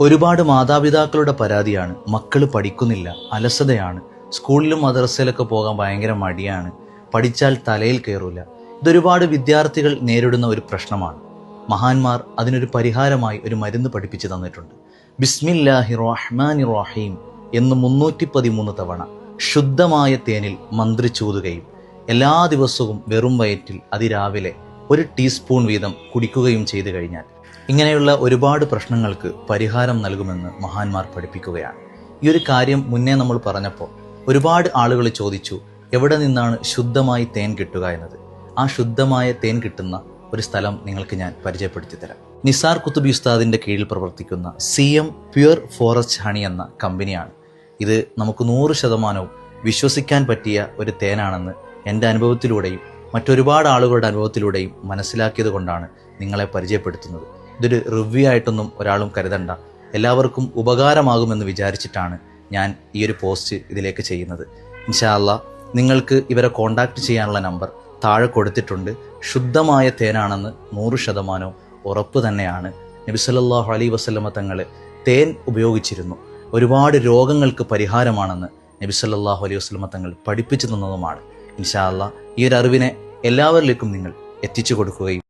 ഒരുപാട് മാതാപിതാക്കളുടെ പരാതിയാണ്. മക്കൾ പഠിക്കുന്നില്ല അലസതയാണ്. സ്കൂളിലും മദ്രസയിലൊക്കെ പോകാൻ ഭയങ്കര മടിയാണ്. പഠിച്ചാൽ തലയിൽ കയറൂല ഇതൊരുപാട് വിദ്യാർത്ഥികൾ നേരിടുന്ന ഒരു പ്രശ്നമാണ്. മഹാന്മാർ അതിനൊരു പരിഹാരമായി ഒരു മരുന്ന് പഠിപ്പിച്ചു തന്നിട്ടുണ്ട്. ബിസ്മില്ലാഹി റഹ്മാനി റഹീം എന്ന് മുന്നൂറ്റി പതിമൂന്ന് തവണ ശുദ്ധമായ തേനിൽ മന്ത്രിച്ചൂതുകയും എല്ലാ ദിവസവും വെറും വയറ്റിൽ അതിരാവിലെ ഒരു ടീസ്പൂൺ വീതം കുടിക്കുകയും ചെയ്തു കഴിഞ്ഞാൽ ഇങ്ങനെയുള്ള ഒരുപാട് പ്രശ്നങ്ങൾക്ക് പരിഹാരം നൽകുമെന്ന് മഹാന്മാർ പഠിപ്പിക്കുകയാണ്. ഈ ഒരു കാര്യം മുന്നേ നമ്മൾ പറഞ്ഞപ്പോൾ ഒരുപാട് ആളുകൾ ചോദിച്ചു എവിടെ നിന്നാണ് ശുദ്ധമായി തേൻ കിട്ടുക എന്നത്? ആ ശുദ്ധമായ തേൻ കിട്ടുന്ന ഒരു സ്ഥലം നിങ്ങൾക്ക് ഞാൻ പരിചയപ്പെടുത്തി തരാം നിസാർ കുത്തുബി ഉസ്താദിന്റെ കീഴിൽ പ്രവർത്തിക്കുന്ന C M pure forest honey എന്ന കമ്പനിയാണ്. ഇത് നമുക്ക് നൂറ് ശതമാനവും വിശ്വസിക്കാൻ പറ്റിയ ഒരു തേനാണെന്ന് എന്റെ അനുഭവത്തിലൂടെയും മറ്റൊരുപാട് ആളുകളുടെ അനുഭവത്തിലൂടെയും മനസ്സിലാക്കിയത് കൊണ്ടാണ് നിങ്ങളെ പരിചയപ്പെടുത്തുന്നത്. ഇതൊരു റിവ്യൂ ആയിട്ടൊന്നും ഒരാളും കരുതണ്ട. എല്ലാവർക്കും ഉപകാരമാകുമെന്ന് വിചാരിച്ചിട്ടാണ് ഞാൻ ഈ ഒരു പോസ്റ്റ് ഇതിലേക്ക് ചെയ്യുന്നത്. ഇൻഷാല്ല നിങ്ങൾക്ക് ഇവരെ കോൺടാക്ട് ചെയ്യാനുള്ള നമ്പർ താഴെ കൊടുത്തിട്ടുണ്ട്. ശുദ്ധമായ തേനാണെന്ന് നൂറ് ശതമാനവും ഉറപ്പ് തന്നെയാണ്. നബി അലൈ വസ്ലമ തങ്ങൾ തേൻ ഉപയോഗിച്ചിരുന്നു. ഒരുപാട് രോഗങ്ങൾക്ക് പരിഹാരമാണെന്ന് നബിസല്ലാഹു അലൈഹി വസല്ലമ തങ്ങൾ പഠിപ്പിച്ചു തന്നതുമാണ്. ഇൻഷാ അല്ലാ. ഈ ഒരു അറിവിനെ എല്ലാവരിലേക്കും നിങ്ങൾ എത്തിച്ചു കൊടുക്കുകയും